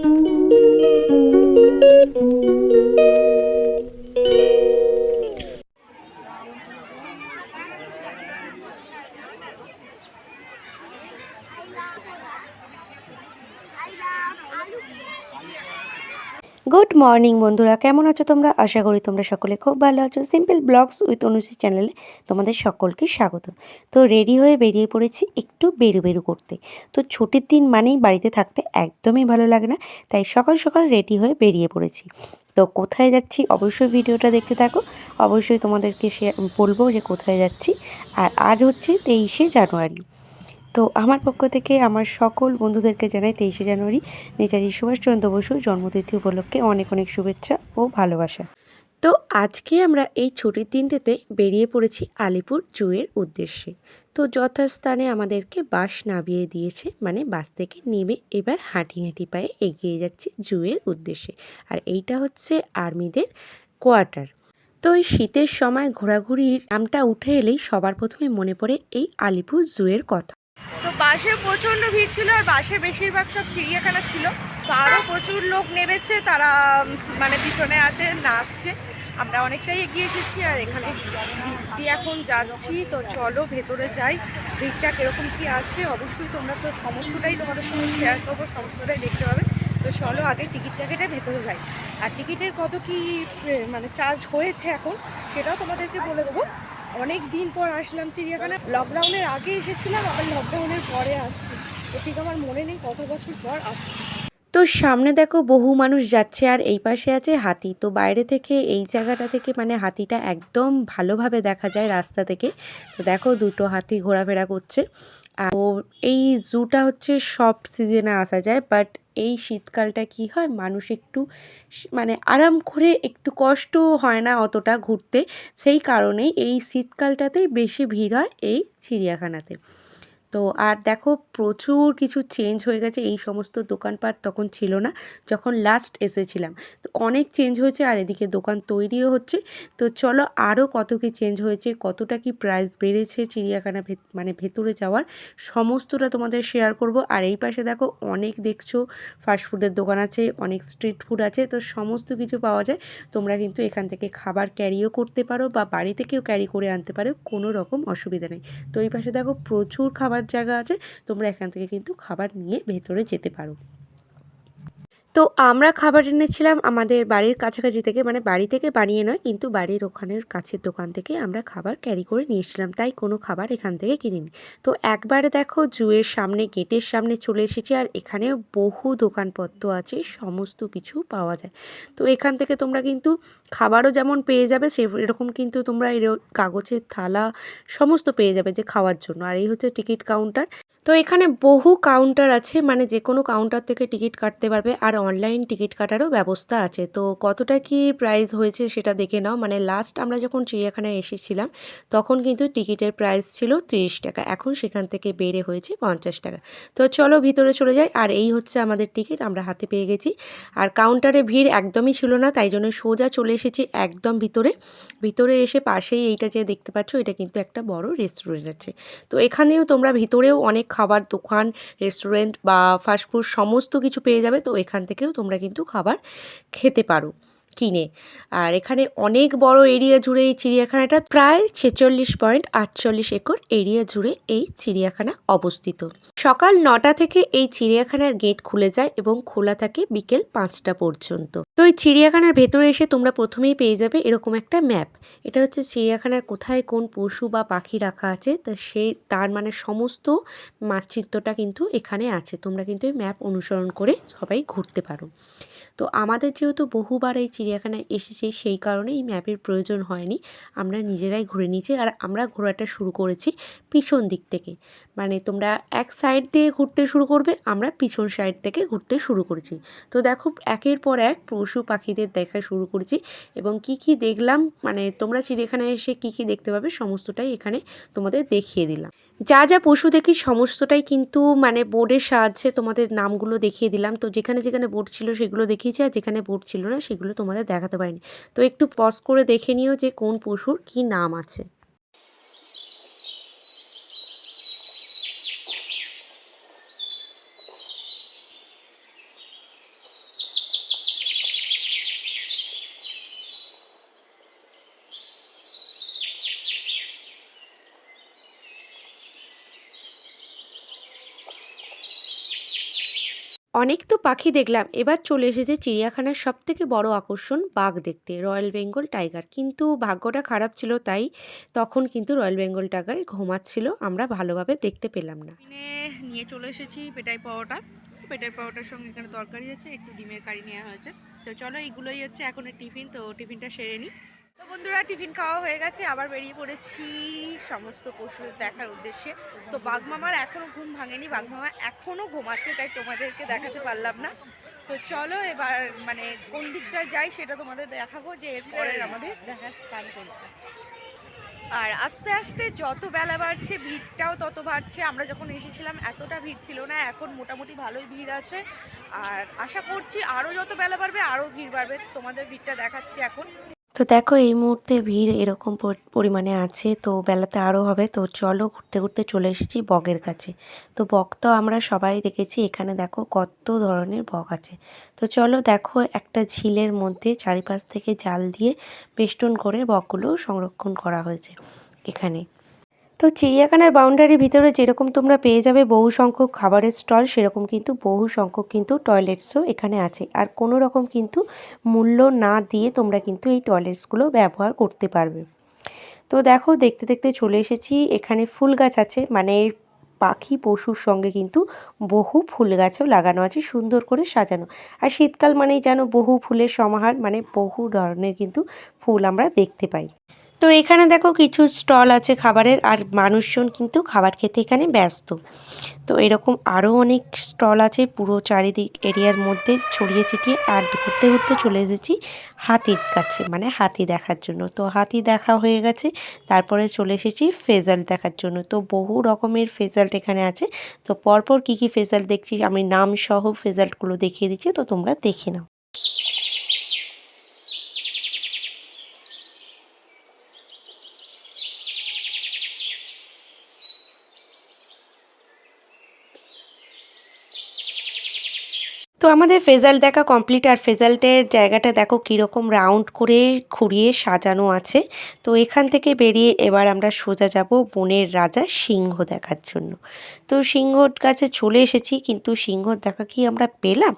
Thank you. Morning বন্ধুরা, কেমন আছো তোমরা? আশা করি তোমরা সকলে খুব ভালো আছো। সিম্পল ব্লগস উইথ অনুশ্রী চ্যানেলে তোমাদের সকলকে স্বাগত। তো রেডি হয়ে বেরিয়ে পড়েছি একটু বেরু বেরু করতে। তো ছুটির দিন মানেই বাড়িতে থাকতে একদমই ভালো লাগে না, তাই সকাল সকাল রেডি হয়ে বেরিয়ে পড়েছি। তো কোথায় যাচ্ছি অবশ্যই ভিডিওটা দেখতে থাকো। অবশ্যই তোমাদেরকে সে বলব যে কোথায় যাচ্ছি। আর আজ হচ্ছে তেইশে জানুয়ারি। তো আমার পক্ষ থেকে আমার সকল বন্ধুদেরকে জানাই তেইশে জানুয়ারি নেতাজি সুভাষচন্দ্র বসু জন্মতিথি উপলক্ষে অনেক অনেক শুভেচ্ছা ও ভালোবাসা। তো আজকে আমরা এই ছুটির দিনটিতে বেরিয়ে পড়েছি আলিপুর জুয়ের উদ্দেশ্যে। তো যথাস্থানে আমাদেরকে বাস নামিয়ে দিয়েছে মানে বাস থেকে নেমে এবার হাঁটি হাঁটি পায়ে এগিয়ে যাচ্ছি জুয়ের উদ্দেশ্যে। আর এইটা হচ্ছে আর্মিদের কোয়ার্টার। তো এই শীতের সময় ঘোরাঘুরির নামটা উঠে এলেই সবার প্রথমে মনে পড়ে এই আলিপুর জুয়ের কথা। তো বাসে প্রচণ্ড ভিড় ছিল আর বাসে বেশিরভাগ সব চিড়িয়াখানা ছিল। তো আরও প্রচুর লোক নেমেছে, তারা মানে পিছনে আছে, নাচছে। আমরা অনেকটাই এগিয়ে এসেছি আর এখানে দিয়ে এখন যাচ্ছি। তো চলো ভেতরে যাই ভিড়টা কীরকম কী আছে, অবশ্যই তোমরা তো সমস্তটাই তোমাদের সঙ্গে শেয়ার করব, সমস্তটাই দেখতে পাবে। তো চলো আগে টিকিটটা কেটে ভেতরে যাই। আর টিকিটের কত কি মানে চার্জ হয়েছে এখন, সেটাও তোমাদেরকে বলে দেবো। অনেক দিন পর আসলাম চিড়িয়াখানা। লকডাউনের আগে এসেছিলাম, আবার লকডাউনের পরে আসছি। ঠিক আমার মনে নেই কত বছর পর আসছি। তো সামনে দেখো বহু মানুষ যাচ্ছে আর এই পাশে আছে হাতি। তো বাইরে থেকে এই জায়গাটা থেকে মানে হাতিটা একদম ভালোভাবে দেখা যায় রাস্তা থেকে। তো দেখো দুটো হাতি ঘোরাফেরা করছে। আর এই জুটা হচ্ছে সব সিজনে আসা যায়, বাট এই শীতকালটা কি হয়, মানুষ একটু মানে আরাম করে একটু কষ্ট হয় না অতটা ঘুরতে। সেই কারণেই এই শীতকালটাতেই বেশি ভিড় হয় এই চিড়িয়াখানাতে। তো আর দেখো প্রচুর কিছু চেঞ্জ হয়ে গেছে, এই সমস্ত দোকানপাট তখন ছিল না, যখন লাস্ট এসেছিলাম। তো অনেক চেঞ্জ হয়েছে আর এদিকে দোকান তৈরিও হচ্ছে। তো চলো আরও কত কি চেঞ্জ হয়েছে, কতটা কি প্রাইস বেড়েছে চিড়িয়াখানা মানে ভেতরে যাওয়ার, সমস্তটা তোমাদের শেয়ার করব। আর এই পাশে দেখো অনেক দেখছ ফাস্টফুডের দোকান আছে, অনেক স্ট্রিট ফুড আছে, তো সমস্ত কিছু পাওয়া যায়। তোমরা কিন্তু এখান থেকে খাবার ক্যারিও করতে পারো বা বাড়ি থেকেও ক্যারি করে আনতে পারো, কোনো রকম অসুবিধা নেই। তো এই পাশে দেখো প্রচুর খাবার জায়গা আছে তোমরা এখান থেকে কিন্তু খাবার নিয়ে ভেতরে যেতে পারো। তো আমরা খাবার এনেছিলাম আমাদের বাড়ির কাছাকাছি থেকে মানে বাড়ি থেকে বানিয়ে নয়, কিন্তু বাড়ির ওখানের কাছের দোকান থেকে আমরা খাবার ক্যারি করে নিয়ে এসেছিলাম। তাই কোনো খাবার এখান থেকে কিনিনি। তো একবারে দেখো জুয়ের সামনে, গেটের সামনে চলে এসেছি আর এখানে বহু দোকানপত্র আছে, সমস্ত কিছু পাওয়া যায়। তো এখান থেকে তোমরা কিন্তু খাবারও যেমন পেয়ে যাবে, সে এরকম কিন্তু তোমরা এর কাগজের থালা সমস্ত পেয়ে যাবে যে খাওয়ার জন্য। আর এই হচ্ছে টিকিট কাউন্টার তো এখানে বহু কাউন্টার আছে মানে যে কোনো কাউন্টার থেকে টিকিট কাটতে পারবে আর অনলাইন টিকিট কাটারও ব্যবস্থা আছে। তো কতটা কি প্রাইস হয়েছে সেটা দেখে নাও। মানে লাস্ট আমরা যখন চিড়িয়াখানায় এসেছিলাম, তখন কিন্তু টিকিটের প্রাইস ছিল তিরিশ টাকা। এখন সেখান থেকে বেড়ে হয়েছে পঞ্চাশ টাকা। তো চলো ভিতরে চলে যাই। আর এই হচ্ছে আমাদের টিকিট আমরা হাতে পেয়ে গেছি। আর কাউন্টারে ভিড় একদমই ছিল না, তাই জন্য সোজা চলে এসেছি একদম ভিতরে। ভিতরে এসে পাশেই এইটা যে দেখতে পাচ্ছ, এটা কিন্তু একটা বড় রেস্টুরেন্ট আছে। তো এখানেও তোমরা ভিতরেও অনেক খাবার দোকান রেস্টুরেন্ট বা ফাস্টফুড সমস্ত কিছু পেয়ে যাবে, তো এখান থেকেও তোমরা কিন্তু খাবার খেতে পারো। কিনে। আর এখানে অনেক বড় এরিয়া জুড়ে এই চিড়িয়াখানাটা প্রায় ছেচল্লিশ পয়েন্ট আটচল্লিশ একর এরিয়া জুড়ে এই চিড়িয়াখানা অবস্থিত। সকাল নটা থেকে এই চিড়িয়াখানার গেট খুলে যায় এবং খোলা থাকে বিকেল পাঁচটা পর্যন্ত। তো এই চিড়িয়াখানার ভেতরে এসে তোমরা প্রথমেই পেয়ে যাবে এরকম একটা ম্যাপ। এটা হচ্ছে চিড়িয়াখানার কোথায় কোন পশু বা পাখি রাখা আছে, তা সেই তার মানে সমস্ত মানচিত্রটা কিন্তু এখানে আছে। তোমরা কিন্তু এই ম্যাপ অনুসরণ করে সবাই ঘুরতে পারো। তো আমাদের যেহেতু বহুবার এই চিড়িয়াখানায় এসেছি, সেই কারণে এই ম্যাপের প্রয়োজন হয়নি। আমরা নিজেরাই ঘুরে নিয়েছি আর আমরা ঘোরাটা শুরু করেছি পিছন দিক থেকে। মানে তোমরা এক সাইড দিয়ে ঘুরতে শুরু করবে, আমরা পিছন সাইড থেকে ঘুরতে শুরু করেছি। তো দেখো, একের পর এক পশু পাখিদের দেখা শুরু করেছি এবং কি কি দেখলাম মানে তোমরা চিড়িয়াখানায় এসে কি কি দেখতে পাবে, সমস্তটাই এখানে তোমাদের দেখিয়ে দিলাম। যা যা পশু দেখি সমস্তটাই কিন্তু মানে বোর্ডের সাহায্যে তোমাদের নামগুলো দেখিয়ে দিলাম। তো যেখানে যেখানে বোর্ড ছিল সেগুলো দেখিয়েছি আর যেখানে বোর্ড ছিল না সেগুলো তোমাদের দেখাতে পারিনি। তো একটু পজ করে দেখে নিও যে কোন পশুর কি নাম আছে। অনেক তো পাখি দেখলাম। এবার চলে এসেছে চিড়িয়াখানার সব থেকে বড় আকর্ষণ, বাঘ দেখতে। Royal Bengal tiger. কিন্তু ভাগ্যটা খারাপ ছিল তাই তখন কিন্তু রয়্যাল বেঙ্গল টাইগার ঘুমাচ্ছিল। আমরা ভালোভাবে দেখতে পেলাম না। নিয়ে চলে এসেছি পেটাই পাওয়াটা পেটাই পাওয়াটার সঙ্গে এখানে তরকারি আছে, একটু ডিমের কারি নেওয়া হয়েছে। তো চলো, এইগুলোই হচ্ছে এখন টিফিন। তো টিফিনটা সেরে নিই। তো বন্ধুরা, টিফিন খাওয়া হয়ে গেছে, আবার বেরিয়ে পড়েছি সমস্ত পশুদের দেখার উদ্দেশ্যে। তো বাঘমামার এখনও ঘুম ভাঙেনি, বাঘমামা এখনও ঘুমাচ্ছে, তাই তোমাদেরকে দেখাতে পারলাম না। তো চলো এবার মানে কোন দিকটা যাই সেটা তোমাদের দেখাবো, যে এরপরে আমাদের দেখা আর আস্তে আস্তে যত বেলা বাড়ছে, ভিড়টাও তত বাড়ছে। আমরা যখন এসেছিলাম, এতটা ভিড় ছিল না, এখন মোটামুটি ভালোই ভিড় আছে। আর আশা করছি আরও যত বেলা বাড়বে আরও ভিড় বাড়বে। তোমাদের ভিড়টা দেখাচ্ছি এখন। তো দেখো, এই মুহূর্তে ভিড় এরকম পরিমাণে আছে, তো বেলাতে আরও হবে। তো চলো ঘুরতে ঘুরতে চলে এসেছি বগের কাছে। তো বক তো আমরা সবাই দেখেছি, এখানে দেখো কত ধরনের বক আছে। তো চলো দেখো একটা ঝিলের মধ্যে চারিপাশ থেকে জাল দিয়ে বেষ্টন করে বকগুলো সংরক্ষণ করা হয়েছে এখানে। তো চিড়িয়াখানার বাউন্ডারির ভিতরে যেরকম তোমরা পেয়ে যাবে বহু সংখ্যক খাবারের স্টল সেরকম কিন্তু বহু সংখ্যক কিন্তু টয়লেটসও এখানে আছে। আর কোনো রকম কিন্তু মূল্য না দিয়ে তোমরা কিন্তু এই টয়লেটসগুলো ব্যবহার করতে পারবে। তো দেখো, দেখতে দেখতে চলে এসেছি। এখানে ফুল গাছ আছে মানে পাখি পশুর সঙ্গে কিন্তু বহু ফুল গাছও লাগানো আছে, সুন্দর করে সাজানো। আর শীতকাল মানেই যেন বহু ফুলের সমাহার মানে বহু ধরনের কিন্তু ফুল আমরা দেখতে পাই। তো এখানে দেখো কিছু স্টল আছে খাবারের, আর মানুষজন কিন্তু খাবার খেতে এখানে ব্যস্ত। তো এরকম আরও অনেক স্টল আছে পুরো চারিদিক এরিয়ার মধ্যে ছড়িয়ে ছিটিয়ে, আর ঘুরতে ঘুরতে চলে এসেছি হাতির কাছে মানে হাতি দেখার জন্য। তো হাতি দেখা হয়ে গেছে, তারপরে চলে এসেছি ফেজাল্ট দেখার জন্য। তো বহু রকমের ফেজাল্ট এখানে আছে। তো পরপর কী কী ফেজাল্ট দেখছি, আমি নাম সহ ফেজাল্টগুলো দেখিয়ে দিচ্ছি, তো তোমরা দেখে নাও। তো আমাদের ফেজাল্ট দেখা কমপ্লিট আর ফেজাল্টের জায়গাটা দেখো কীরকম রাউন্ড করে ঘুরিয়ে সাজানো আছে। তো এখান থেকে বেরিয়ে এবার আমরা সোজা যাব বনের রাজা সিংহ দেখার জন্য। তো সিংহর কাছে চলে এসেছি কিন্তু সিংহর দেখা কি আমরা পেলাম?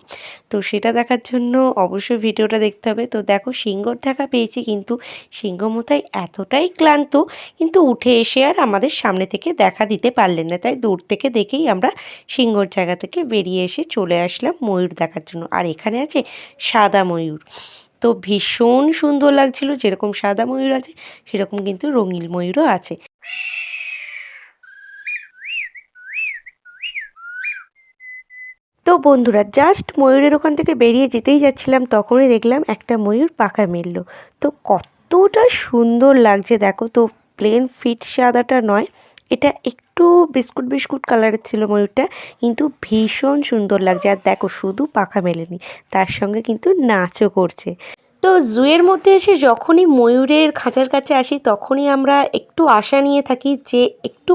তো সেটা দেখার জন্য অবশ্যই ভিডিওটা দেখতে হবে। তো দেখো সিংহর দেখা পেয়েছি কিন্তু সিংহ মতাই এতটাই ক্লান্ত কিন্তু উঠে এসে আর আমাদের সামনে থেকে দেখা দিতে পারলেন না। তাই দূর থেকে দেখেই আমরা সিংহর জায়গা থেকে বেরিয়ে এসে চলে আসলাম ময়ূর দেখার জন্য। আর এখানে আছে সাদা ময়ূর। তো ভীষণ সুন্দর লাগছিল, যেরকম সাদা ময়ূর আছে, সেরকম কিন্তু রঙিন ময়ূরও আছে। তো বন্ধুরা জাস্ট ময়ূরের ওখান থেকে বেরিয়ে যেতেই যাচ্ছিলাম, তখনই দেখলাম একটা ময়ূর পাখা মেলল তো কতটা সুন্দর লাগছে, দেখো, তো প্লেন ফিট সাদাটা নয়। এটা একটু বিস্কুট বিস্কুট কালারের ছিল ময়ূরটা, কিন্তু ভীষণ সুন্দর লাগছে। আর দেখো, শুধু পাখা মেলেনি, তার সঙ্গে কিন্তু নাচও করছে। তো জুয়ের মধ্যে এসে যখনই ময়ূরের খাঁচার কাছে আসি, তখনই আমরা একটু আশা নিয়ে থাকি যে একটু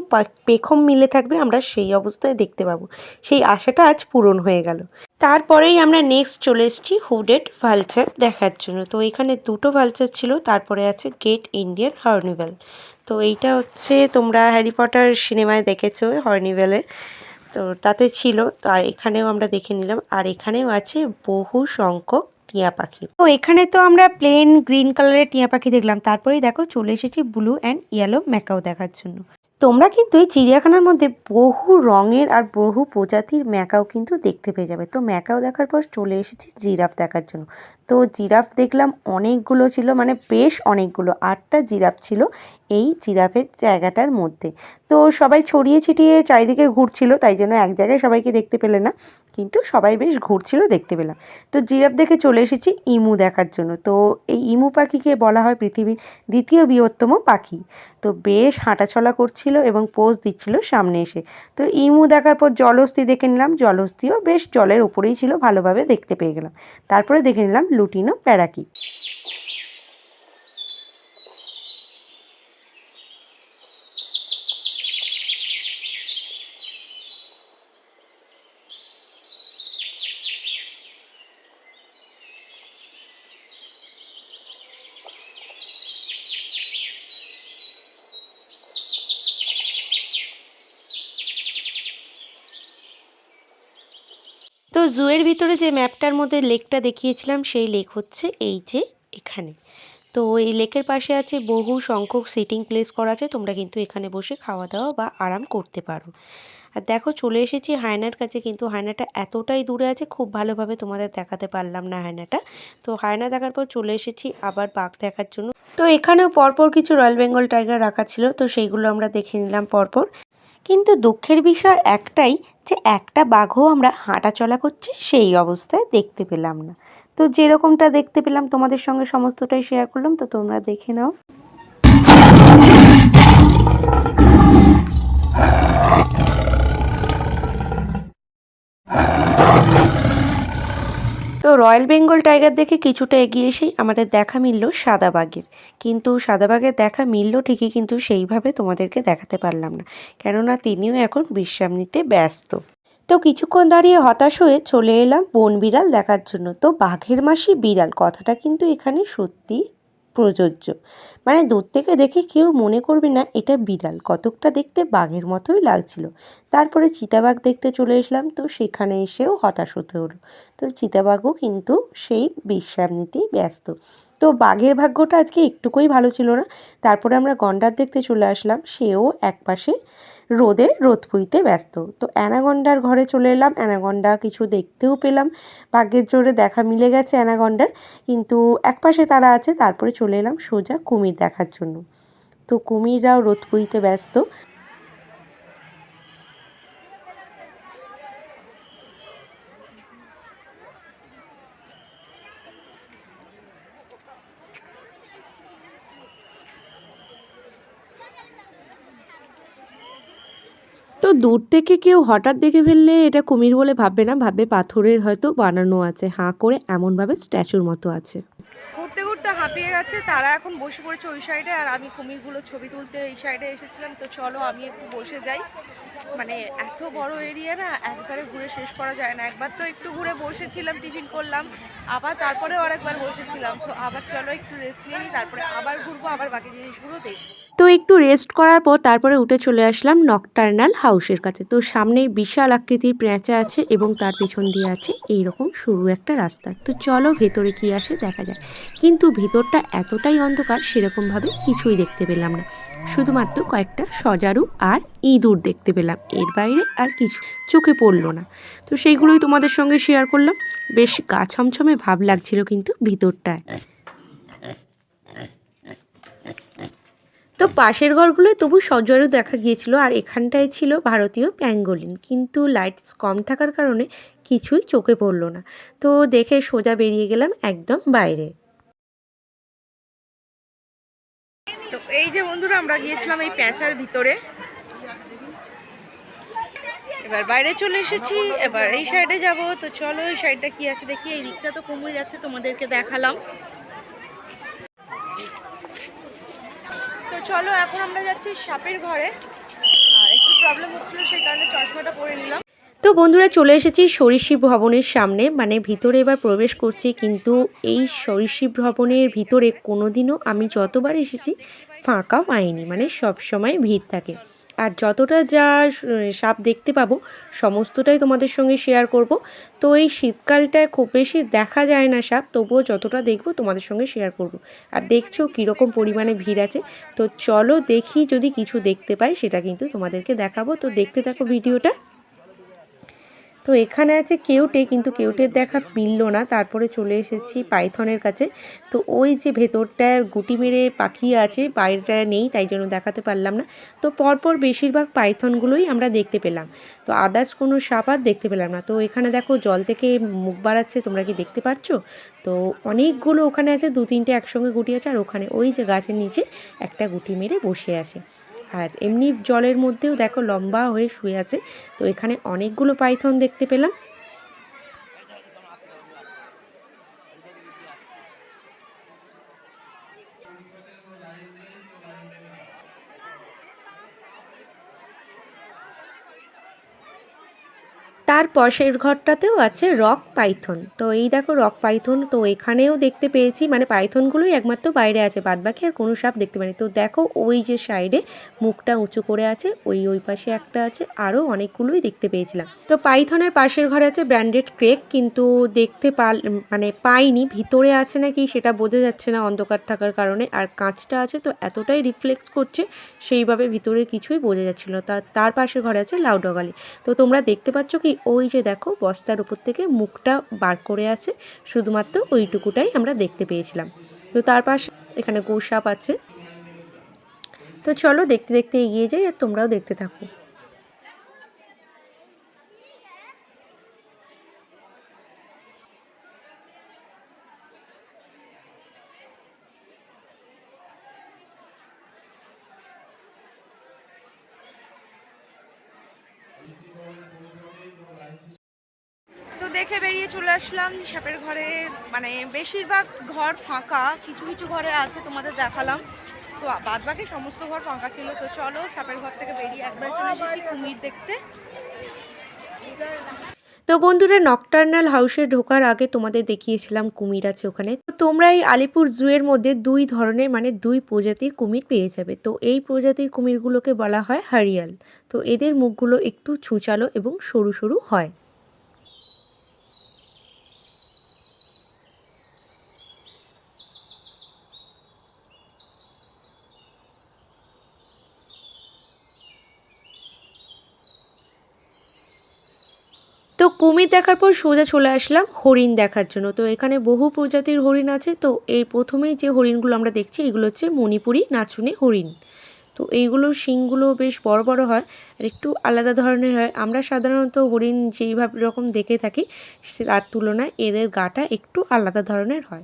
পেখম মিলে থাকবে, আমরা সেই অবস্থায় দেখতে পাবো। সেই আশাটা আজ পূরণ হয়ে গেল। তারপরেই আমরা নেক্সট চলে এসেছি হুডেড ভালচার দেখার জন্য। তো এখানে দুটো ভালচার ছিল, তারপরে আছে গেট ইন্ডিয়ান হর্নিভেল তো এইটা হচ্ছে তোমরা হ্যারি পটার সিনেমায় দেখেছ হর্নিভেলের তো তাতে ছিল, তো আর এখানেও আমরা দেখে নিলাম। আর এখানেও আছে বহু সংখ্যক টিয়া পাখি। তো এখানে তো আমরা প্লেন গ্রিন কালারের টিয়া পাখি দেখলাম। তারপরেই দেখো চলে এসেছি ব্লু অ্যান্ড ইয়েলো ম্যাকাও দেখার জন্য। তোমরা কিন্তু এই চিড়িয়াখানার মধ্যে বহু রঙের আর বহু প্রজাতির ম্যাকাও কিন্তু দেখতে পেয়ে যাবে। তো ম্যাকাও দেখার পর চলে এসেছি জিরাফ দেখার জন্য। তো জিরাফ দেখলাম অনেকগুলো ছিল মানে বেশ অনেকগুলো, আটটা জিরাফ ছিল এই জিরাফের জায়গাটার মধ্যে। তো সবাই ছড়িয়ে ছিটিয়ে চারিদিকে ঘুরছিল, তাই জন্য এক জায়গায় সবাইকে দেখতে পেলে না, কিন্তু সবাই বেশ ঘুরছিল, দেখতে পেলাম। তো জিরাফ দেখে চলে এসেছি ইমু দেখার জন্য। তো এই ইমু পাখিকে বলা হয় পৃথিবীর দ্বিতীয় বৃহত্তম পাখি। তো বেশ হাঁটাচলা করছিল এবং পোজ দিচ্ছিল সামনে এসে। তো ইমু দেখার পর জলহস্তি দেখে নিলাম, জলহস্তিও বেশ জলের উপরেই ছিল, ভালোভাবে দেখতে পেয়ে গেলাম। তারপরে দেখে নিলাম লুটিনো প্যারাকি জুয়ের ভিতরে যে ম্যাপটার মধ্যে লেকটা দেখিয়েছিলাম, সেই লেক হচ্ছে এই যে এখানে। তো এই লেকের পাশে আছে বহু সংখ্যক সিটিং প্লেস করা আছে, তোমরা কিন্তু এখানে বসে খাওয়া দাওয়া বা আরাম করতে পারো। আর দেখো, চলে এসেছি হায়নার কাছে, কিন্তু হায়নাটা এতটাই দূরে আছে, খুব ভালোভাবে তোমাদের দেখাতে পারলাম না হায়নাটা। তো হায়না দেখার পর চলে এসেছি আবার বাঘ দেখার জন্য। তো এখানেও পরপর কিছু রয়্যাল বেঙ্গল টাইগার রাখা ছিল, তো সেইগুলো আমরা দেখে নিলাম পরপর। কিন্তু দুঃখের বিষয় একটাই যে একটা বাঘও আমরা হাঁটা চলা করছে সেই অবস্থায় দেখতে পেলাম না। তো যেরকমটা দেখতে পেলাম, তোমাদের সঙ্গে সমস্তটাই শেয়ার করলাম, তো তোমরা দেখে নাও তো রয়্যাল বেঙ্গল টাইগার দেখে কিছুটা এগিয়ে এসেই আমাদের দেখা মিলল সাদা বাঘের। কিন্তু সাদা বাঘের দেখা মিলল ঠিকই কিন্তু সেইভাবে তোমাদেরকে দেখাতে পারলাম না। কেননা তিনিও এখন বিশ্রাম নিতে ব্যস্ত। তো কিছুক্ষণ দাঁড়িয়ে হতাশ হয়ে চলে এলাম বন বিড়াল দেখার জন্য। তো বাঘের মাসি বিড়াল, কথাটা কিন্তু এখানে সত্যি প্রযোজ্য। মানে দূর থেকে দেখে কেউ মনে করবে না, এটা বিড়াল। কতকটা দেখতে বাঘের মতোই লাগছিল। তারপরে চিতাবাঘ দেখতে চলে এসলাম, তো সেখানে এসেও হতাশ হতে হলো। তো চিতাবাঘও কিন্তু সেই বিশ্রাম নিতেই ব্যস্ত। তো বাঘের ভাগ্যটা আজকে একটুকুই ভালো ছিল না। তারপরে আমরা গন্ডার দেখতে চলে আসলাম, সেও একপাশে রোদে রোদ পুইতে ব্যস্ত। তো অ্যানাগন্ডার ঘরে চলে এলাম, অ্যানাগন্ডা কিছু দেখতেও পেলাম। ভাগ্যের জোরে দেখা মিলে গেছে অ্যানাগন্ডার, কিন্তু একপাশে তারা আছে, তারপরে চলে এলাম সোজা কুমির দেখার জন্য। তো কুমিররাও রোদ পুইতে ব্যস্ত। তো দূর থেকে কেউ হঠাৎ দেখে ফেললে এটা কুমির বলে ভাববে না, ভাববে পাথরের হয়তো বানানো আছে। হাঁ করে এমনভাবে স্ট্যাচুর মতো আছে। ঘুরতে ঘুরতে হাঁপিয়ে গেছে, তারা এখন বসে পড়েছে ওই সাইডে, আর আমি কুমিরগুলো ছবি তুলতে এই সাইডে এসেছিলাম। তো চলো আমি একটু বসে যাই। মানে এত বড় এরিয়া না, একবারে ঘুরে শেষ করা যায় না। একবার তো একটু ঘুরে বসেছিলাম, টিফিন করলাম, আবার তারপরেও আরেকবার বসেছিলাম। তো আবার চলো একটু রেস্ট নিয়ে নিই তারপরে আবার ঘুরবো, আবার বাকি জিনিসগুলো দেখব। তো একটু রেস্ট করার পর তারপরে উঠে চলে আসলাম নকটার্নাল হাউসের কাছে। তো সামনেই বিশাল আকৃতির প্যাঁচা আছে এবং তার পিছন দিয়ে আছে এই রকম সরু একটা রাস্তা। তো চলো ভেতরে কি আসে দেখা যায় কিন্তু ভেতরটা এতটাই অন্ধকার সেরকমভাবে কিছুই দেখতে পেলাম না। শুধুমাত্র কয়েকটা সজারু আর ইঁদুর দেখতে পেলাম। এর বাইরে আর কিছু চোখে পড়ল না। তো সেইগুলোই তোমাদের সঙ্গে শেয়ার করলাম। বেশ গা ছমছমে ভাব লাগছিল কিন্তু ভিতরটায়। তো পাশের ঘরগুলোয় তবু সজোরও দেখা গিয়েছিল, আর এখানটায় ছিল ভারতীয় প্যাঙ্গোলিন। কিন্তু লাইটস কম থাকার কারণে কিছুই চোখে পড়ল না। তো দেখে সোজা বেরিয়ে গেলাম একদম বাইরে। তো এই যে বন্ধুরা, আমরা গিয়েছিলাম এই প্যাঁচার ভিতরে। এবার বাইরে চলে এসেছি, এবার এই সাইডে যাব। তো চলো, এই সাইডটা কি আছে দেখি, এই দিকটা তো কুমির আছে, তোমাদেরকে দেখালাম। চলো, এখন আমরা যাচ্ছি সাপের ঘরে। একটু প্রবলেম হচ্ছিল, সেই কারণে চশমাটা পরে নিলাম। তো বন্ধুরা, চলে এসেছি সরীসৃপ ভবনের সামনে। মানে ভিতরে এবার প্রবেশ করছি, কিন্তু এই সরীসৃপ ভবনের ভিতরে কোনোদিনও আমি যতবার এসেছি, ফাঁকা পাইনি। মানে সব সময় ভিড় থাকে। আর যতটা যা সাপ দেখতে পাবো, সমস্তটাই তোমাদের সঙ্গে শেয়ার করব। তো এই শীতকালটায় খুব বেশি দেখা যায় না সাপ, তবুও যতটা দেখব তোমাদের সঙ্গে শেয়ার করব। আর দেখছ কীরকম পরিমাণে ভিড় আছে? তো চলো দেখি যদি কিছু দেখতে পাই, সেটা কিন্তু তোমাদেরকে দেখাবো। তো দেখতে থাকো ভিডিওটা। তো এখানে আছে কেউটে, কিন্তু কেউটের দেখা মিলল না। তারপরে চলে এসেছি পাইথনের কাছে। তো ওই যে ভেতরটায় গুটি মেরে পাখি আছে, বাইরেটা নেই, তাই জন্য দেখাতে পারলাম না। তো পরপর বেশিরভাগ পাইথনগুলোই আমরা দেখতে পেলাম। তো আদার্স কোনো সাপ আর দেখতে পেলাম না। তো এখানে দেখো জল থেকে মুখ বাড়াচ্ছে, তোমরা কি দেখতে পাচ্ছ তো অনেকগুলো ওখানে আছে দু তিনটে একসঙ্গে গুটি আছে, আর ওখানে ওই যে গাছের নিচে একটা গুটি মেরে বসে আছে। আর এমনি জলের মধ্যেও দেখো লম্বা হয়ে শুয়ে আছে। তো এখানে অনেকগুলো পাইথন দেখতে পেলাম। তার পাশের ঘরটাতেও আছে রক পাইথন। তো এই দেখো রক পাইথন, তো এখানেও দেখতে পেয়েছি মানে পাইথনগুলোই একমাত্র বাইরে আছে, বাদবাকি আর কোনো সাপ দেখতে পাইনি। তো দেখো ওই যে সাইডে মুখটা উঁচু করে আছে, ওই ওই পাশে একটা আছে, আরও অনেকগুলোই দেখতে পেয়েছিলাম। তো পাইথনের পাশের ঘরে আছে ব্র্যান্ডেড ক্রেক, কিন্তু দেখতে পাল মানে পাইনি, ভিতরে আছে নাকি সেটা বোঝা যাচ্ছে না অন্ধকার থাকার কারণে, আর কাঁচটা আছে তো এতটাই রিফ্লেক্স করছে, সেইভাবে ভিতরে কিছুই বোঝা যাচ্ছিল তার পাশের ঘরে আছে লাউডগালি তো তোমরা দেখতে পাচ্ছ কি ওই যে দেখো, বস্তার উপর থেকে মুখটা বার করে আছে, শুধুমাত্র ওইটুকুটাই আমরা দেখতে পেয়েছিলাম। তো তার পাশে এখানে গোসাপ আছে। তো চলো দেখতে দেখতে এগিয়ে যাই আর তোমরাও দেখতে থাকো। দেখে বেরিয়ে চলে আসলাম সাপের ঘরে। মানে বেশিরভাগ ঘর ফাঁকা কিছু কিছু ঘরে আছে তোমাদের দেখালাম। তো বাদ বাকি সমস্ত ঘর ফাঁকা ছিল। তো চলো সাপের ঘর থেকে বেরিয়ে একবার চলে এসেছি কুমির দেখতে। তো বন্ধুরা নকটার্নাল হাউসে ঢোকার আগে তোমাদের দেখিয়েছিলাম কুমির আছে ওখানে। তো তোমরা এই আলিপুর জুয়ের মধ্যে দুই ধরনের মানে দুই প্রজাতির কুমির পেয়ে যাবে। তো এই প্রজাতির কুমিরগুলোকে বলা হয় হারিয়াল। তো এদের মুখগুলো একটু ছুঁচালো এবং সরু সরু হয়। তো কুমির দেখার পর সোজা চলে আসলাম হরিণ দেখার জন্য। তো এখানে বহু প্রজাতির হরিণ আছে। তো এই প্রথমেই যে হরিণগুলো আমরা দেখছি, এগুলো হচ্ছে মণিপুরি নাচুনে হরিণ। তো এইগুলোর শিংগুলো বেশ বড় বড় হয় আর একটু আলাদা ধরনের হয়। আমরা সাধারণত হরিণ যেইভাবে রকম দেখে থাকি তার তুলনায় এদের গাটা একটু আলাদা ধরনের হয়।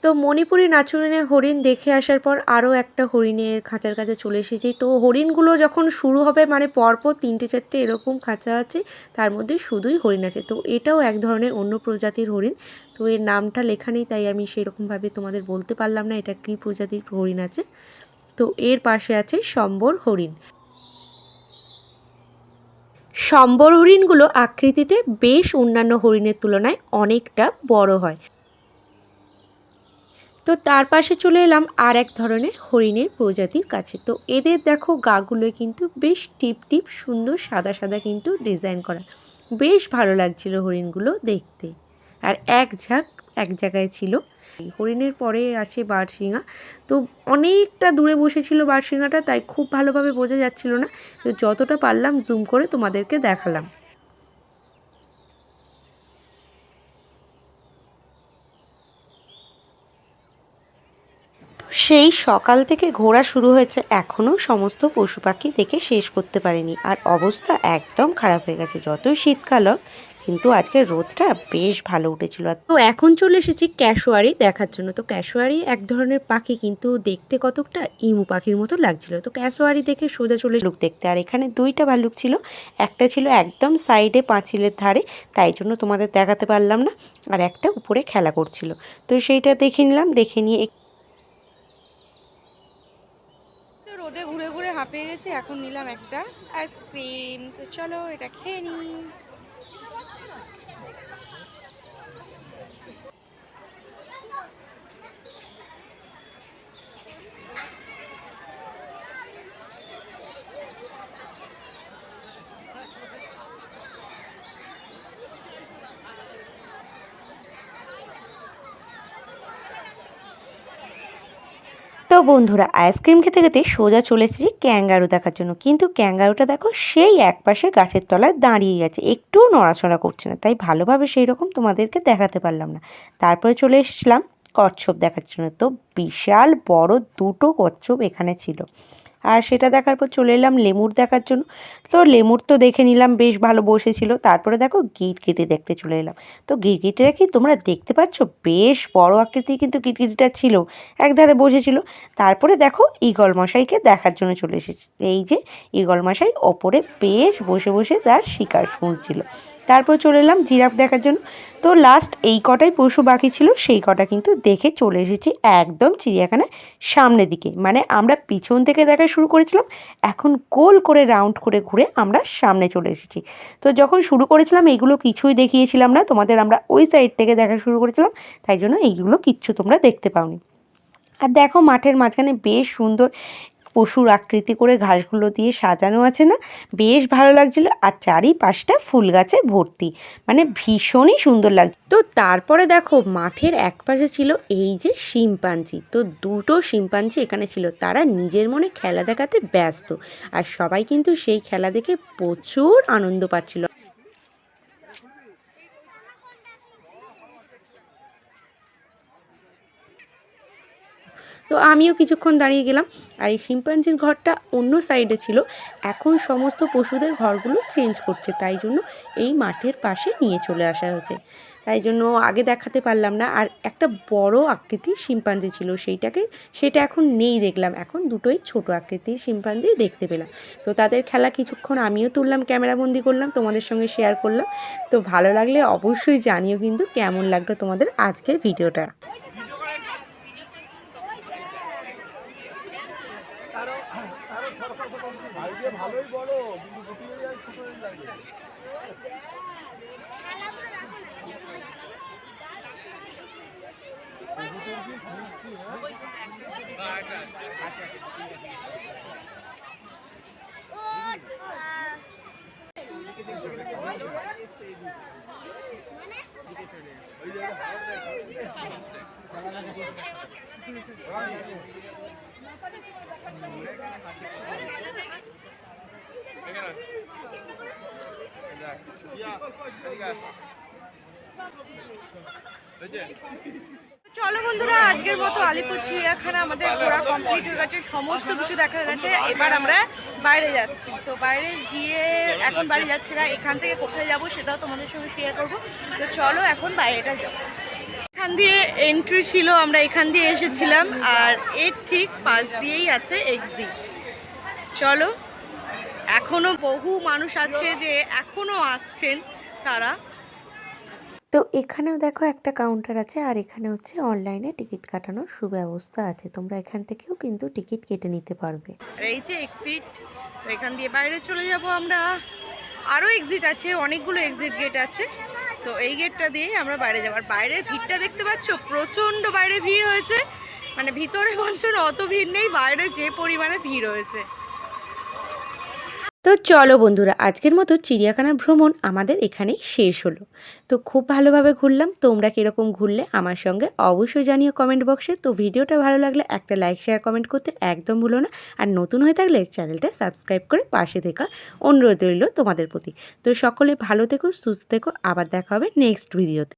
তো মণিপুরি নাচুরিনের হরিণ দেখে আসার পর আরও একটা হরিণের খাঁচার কাছে চলে এসেছি। তো হরিণগুলো যখন শুরু হবে মানে পরপর তিনটে, চারটে এরকম খাঁচা আছে, তার মধ্যে শুধুই হরিণ আছে। তো এটাও এক ধরনের অন্য প্রজাতির হরিণ। তো এর নামটা লেখা নেই, তাই আমি সেরকমভাবে তোমাদের বলতে পারলাম না, এটা কী প্রজাতির হরিণ আছে। তো এর পাশে আছে সম্বর হরিণ। সম্বর হরিণগুলো আকৃতিতে বেশ অন্যান্য হরিণের তুলনায় অনেকটা বড় হয়। তো তার পাশে চলে এলাম আর এক ধরনের হরিণের প্রজাতির কাছে। তো এদের দেখো গাগুলো কিন্তু বেশ টিপ টিপ, সুন্দর সাদা সাদা কিন্তু ডিজাইন করা। বেশ ভালো লাগছিল হরিণগুলো দেখতে। আর এক ঝাঁক, এক জায়গায় ছিল। হরিণের পরে আসে বারশিঙা। তো অনেকটা দূরে বসেছিল বারশিঙাটা, তাই খুব ভালোভাবে বোঝা যাচ্ছিল না। তো যতটা পারলাম জুম করে তোমাদেরকে দেখালাম। সেই সকাল থেকে ঘোরা শুরু হয়েছে। এখনও সমস্ত পশু পাখি দেখে শেষ করতে পারেনি। আর অবস্থা একদম খারাপ হয়ে গেছে, যতই শীতকাল কিন্তু আজকে রোদটা বেশ ভালো উঠেছিল। তো এখন চলে এসেছি ক্যাশোয়ারি দেখার জন্য। তো ক্যাশোয়ারি এক ধরনের পাখি, কিন্তু দেখতে কতকটা ইমু পাখির মতো লাগছিল। তো ক্যাশোয়ারি দেখে সোজা চলে লুক দেখতে। আর এখানে দুইটা ভাল্লুক ছিল। একটা ছিল একদম সাইডে পাঁচিলের ধারে, তাই জন্য তোমাদের দেখাতে পারলাম না। আর একটা উপরে খেলা করছিল। তো সেইটা দেখে নিলাম। দেখে নিয়ে তো রোদে ঘুরে ঘুরে হাঁপিয়ে গেছি এখন নিলাম একটা আইসক্রিম তো চলো এটা খেয়ে নিই। বন্ধুরা, আইসক্রিম খেতে খেতে সোজা চলে এসেছি ক্যাঙ্গারু দেখার জন্য। কিন্তু ক্যাঙ্গারুটা দেখো সেই এক পাশে গাছের তলায় দাঁড়িয়ে গেছে। একটুও নড়াচড়া করছে না, তাই ভালোভাবে সেই রকম তোমাদেরকে দেখাতে পারলাম না। তারপরে চলে এসেছিলাম কচ্ছপ দেখার জন্য। তো বিশাল বড় দুটো কচ্ছপ এখানে ছিল। আর সেটা দেখার পর চলে এলাম লেমুর দেখার জন্য। তো লেমুর তো দেখে নিলাম, বেশ ভালো বসেছিল। তারপরে দেখো গিটগিটি দেখতে চলে এলাম। তো গিরগিটিটা কি তোমরা দেখতে পাচ্ছ? বেশ বড় আকৃতি কিন্তু গিরগিটিটা ছিল, একধারে বসেছিল। তারপরে দেখো ইগল মশাইকে দেখার জন্য চলে এসেছে। এই যে ইগল মশাই ওপরে বেশ বসে বসে তার শিকার শুনছিল তারপর চলে এলাম জিরাফ দেখার জন্য। তো লাস্ট এই কটাই পশু বাকি ছিল, সেই কটা কিন্তু দেখে চলে এসেছি একদম চিড়িয়াখানার সামনের দিকে। মানে আমরা পিছন থেকে দেখা শুরু করেছিলাম, এখন গোল করে রাউন্ড করে ঘুরে আমরা সামনে চলে এসেছি। তো যখন শুরু করেছিলাম এইগুলো কিছুই দেখিয়েছিলাম না, তোমাদের আমরা ওই সাইড থেকে দেখা শুরু করেছিলাম, তাই জন্য এইগুলো কিচ্ছু তোমরা দেখতে পাওনি। আর দেখো মাঠের মাঝখানে বেশ সুন্দর পশুর আকৃতি করে ঘাসগুলো দিয়ে সাজানো আছে না? বেশ ভালো লাগছিল। আর চারিপাশটা ফুল গাছে ভর্তি। মানে ভীষণই সুন্দর লাগছে। তো তারপরে দেখো, মাঠের এক পাশে ছিল এই যে শিম্পাঞ্জি। তো দুটো শিম্পাঞ্জি এখানে ছিল। তারা নিজের মনে খেলা দেখাতে ব্যস্ত। আর সবাই কিন্তু সেই খেলা দেখে প্রচুর আনন্দ পাচ্ছিল। তো আমিও কিছুক্ষণ দাঁড়িয়ে গেলাম আর এই শিম্পাঞ্জির ঘরটা অন্য সাইডে ছিল। এখন সমস্ত পশুদের ঘরগুলো চেঞ্জ করছে, তাই জন্য এই মাঠের পাশে নিয়ে চলে আসা হয়েছে। তাই জন্য আগে দেখাতে পারলাম না আর একটা বড় আকৃতির শিম্পাঞ্জি ছিল সেইটাকে, সেটা এখন নেই দেখলাম। এখন দুটোই ছোট আকৃতির শিম্পাঞ্জি দেখতে পেলাম। তো তাদের খেলা কিছুক্ষণ আমিও তুললাম ক্যামেরাবন্দি করলাম, তোমাদের সঙ্গে শেয়ার করলাম। তো ভালো লাগলে অবশ্যই জানিও কিন্তু কেমন লাগল তোমাদের আজকের ভিডিওটা চলো বন্ধুরা, আজকের মতো আলিপুর চিড়িয়াখানা আমাদের ঘোরা কমপ্লিট হয়ে গেছে, সমস্ত কিছু দেখা গেছে। এবার আমরা বাইরে যাচ্ছি। তো বাইরে গিয়ে এখন বাড়ি যাচ্ছি না, এখান থেকে কোথায় যাব সেটাও তোমাদের সঙ্গে শেয়ার করব। তো চলো, এখন বাইরেটা যাব। এখান দিয়ে এন্ট্রি ছিল আমরা এখান দিয়ে এসেছিলাম আর এর ঠিক পাশ দিয়েই আছে এক্সিট চলো এখনও বহু মানুষ আছে যে এখনও আসছেন তারা। তো এখানেও দেখো একটা কাউন্টার আছে আর এখানে হচ্ছে অনলাইনে টিকিট কাটানোর সুব্যবস্থা আছে। তোমরা এখান থেকেও কিন্তু টিকিট কেটে নিতে পারবে। এই যে এক্সিট এখান দিয়ে বাইরে চলে যাব আমরা। আরও এক্সিট আছে অনেকগুলো এক্সিট গেট আছে। তো এই গেটটা দিয়েই আমরা বাইরে যাব। আর বাইরের ভিড়টা দেখতে পাচ্ছ? প্রচণ্ড বাইরে ভিড় হয়েছে। মানে ভিতরে বলছো অত ভিড় নেই, বাইরে যে পরিমাণে ভিড় হয়েছে। তো চলো বন্ধুরা, আজকের মতো চিড়িয়াখানার ভ্রমণ আমাদের এখানেই শেষ হলো। তো খুব ভালোভাবে ঘুরলাম, তোমরা কীরকম ঘুরলে আমার সঙ্গে অবশ্যই জানিও কমেন্ট বক্সে তো ভিডিওটা ভালো লাগলে একটা লাইক শেয়ার কমেন্ট করতে একদম ভুলো না। আর নতুন হয়ে থাকলে চ্যানেলটা সাবস্ক্রাইব করে পাশে থাকার অনুরোধ রইল তোমাদের প্রতি। তো সকলে ভালো থেকো, সুস্থ থেকো, আবার দেখা হবে নেক্সট ভিডিওতে